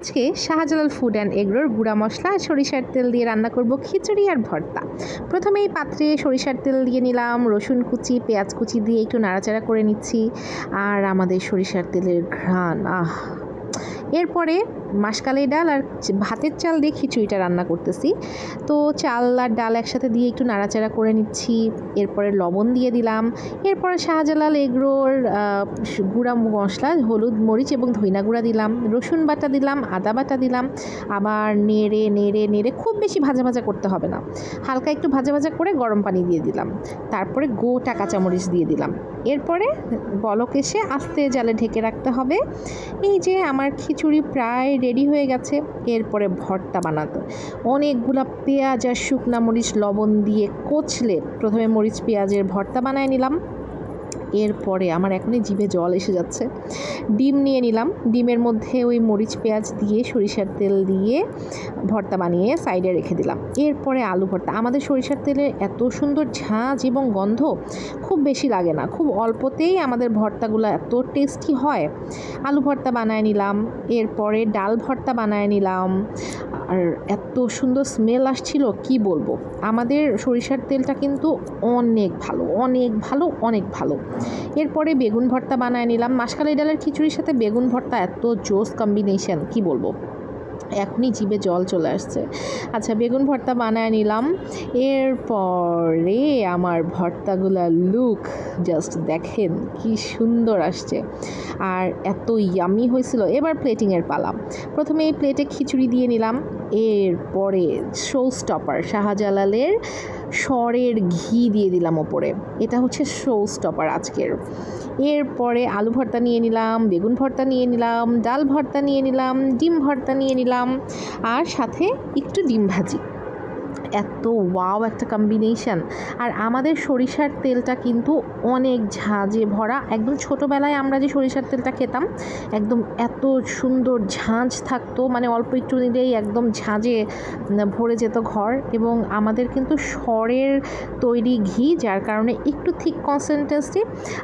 আজকে Shahjalal food and এগরোর গুঁড়া মশলা আর সরিষার তেল দিয়ে রান্না করব খিচুড়ি আর ভর্তা। প্রথমেই পাত্রে সরিষার তেল দিয়ে নিলাম, রসুন কুচি, পেঁয়াজ কুচি দিয়ে একটু নাড়াচাড়া করে নিচ্ছি, আর আমাদের সরিষার তেলের ঘ্রাণ, আহ। এরপরে মাসকালাই ডাল আর ভাতের চাল দিয়ে খিচুড়িটা রান্না করতেছি। তো চাল আর ডাল একসাথে দিয়ে একটু নাড়াচাড়া করে নিচ্ছি। এরপরে লবণ দিয়ে দিলাম। এরপরে শাহজালাল এগরোর গুঁড়া মশলা, হলুদ, মরিচ এবং ধইনা গুঁড়া দিলাম। রসুন বাটা দিলাম, আদা বাটা দিলাম। আবার নেড়ে নেড়ে নেড়ে খুব বেশি ভাজা ভাজা করতে হবে না। হালকা একটু ভাজা ভাজা করে গরম পানি দিয়ে দিলাম। তারপরে গোটা কাঁচামরিচ দিয়ে দিলাম। এরপরে বলক এসে আস্তে জালে ঢেকে রাখতে হবে। এই যে আমার খিচুড়ি প্রায় রেডি হয়ে গেছে। এরপরে ভর্তা বানাতে। অনেকগুলা পেঁয়াজ আর শুকনা মরিচ লবণ দিয়ে কচলে প্রথমে মরিচ পেঁয়াজের ভর্তা বানায় নিলাম। এরপরে আমার এখনই জিভে জল এসে যাচ্ছে। ডিম নিয়ে নিলাম। ডিমের মধ্যে ওই মরিচ, পেঁয়াজ দিয়ে সরিষার তেল দিয়ে ভর্তা বানিয়ে সাইডে রেখে দিলাম। এরপরে আলু ভর্তা। আমাদের সরিষার তেলে এত সুন্দর ঝাঁঝ এবং গন্ধ খুব বেশি লাগে না। খুব অল্পতেই আমাদের ভর্তাগুলো এত টেস্টি হয়। আলু ভর্তা বানায় নিলাম। এরপরে ডাল ভর্তা বানায় নিলাম। আর এত সুন্দর স্মেল আসছিল, কি বলব? আমাদের সরিষার তেলটা কিন্তু অনেক ভালো অনেক ভালো অনেক ভালো। এরপরে বেগুন ভর্তা বানায় নিলাম। মাসকালাই ডালের খিচুড়ির সাথে বেগুন ভর্তা, এত জোস কম্বিনেশন কি বলব? এখনই জিভে জল চলে আসছে। আচ্ছা বেগুন ভর্তা বানায় নিলাম। এরপরে আমার ভর্তাগুলার লুক জাস্ট দেখেন কি সুন্দর আসছে। আর এত ইয়ামি হয়েছিল। এবার প্লেটিংয়ের পালা। প্রথমে এই প্লেটে খিচুড়ি দিয়ে নিলাম। এরপরে শো স্টপার শাহজালালের সরের ঘি দিয়ে দিলাম ওপরে। এটা হচ্ছে শো স্টপার আজকের। এরপরে আলু ভর্তা নিয়ে নিলাম, বেগুন ভর্তা নিয়ে নিলাম, ডাল ভর্তা নিয়ে নিলাম, ডিম ভর্তা নিয়ে নিলাম, আর সাথে একটু ডিম ভাজি। এত ওয়াও একটা কম্বিনেশন আর আমাদের সরিষার তেলটা কিন্তু অনেক ঝাঁঝে ভরা। একদম ছোটোবেলায় আমরা যে সরিষার তেলটা খেতাম, একদম এত সুন্দর ঝাঁঝ থাকতো মানে অল্প একটু নিলেই একদম ঝাঁঝে ভরে যেত ঘর। এবং আমাদের কিন্তু সরের তৈরি ঘি, যার কারণে একটু থিক কনসেন্টেন্সি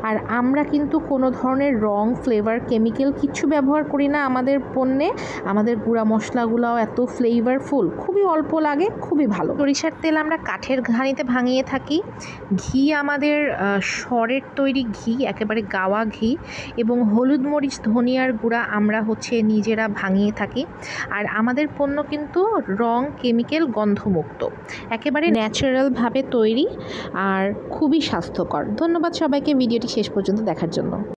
আর আমরা কিন্তু কোনো ধরনের রং ফ্লেভার কেমিক্যাল কিছু ব্যবহার করি না আমাদের পণ্যে। আমাদের গুঁড়া মশলাগুলোও এত ফ্লেভারফুল খুবই অল্প লাগে, খুবই ভালো সরিষার তেল আমরা কাঠের ঘানিতে ভাঙিয়ে থাকি। ঘি আমাদের সরের তৈরি ঘি, একেবারে গাওয়া ঘি এবং হলুদ মরিচ, ধনিয়ার গুঁড়া আমরা হচ্ছে নিজেরা ভাঙিয়ে থাকি। আর আমাদের পণ্য কিন্তু রং, কেমিক্যাল গন্ধমুক্ত। একেবারে ন্যাচারালভাবে তৈরি আর খুবই স্বাস্থ্যকর। ধন্যবাদ সবাইকে, ভিডিওটি শেষ পর্যন্ত দেখার জন্য।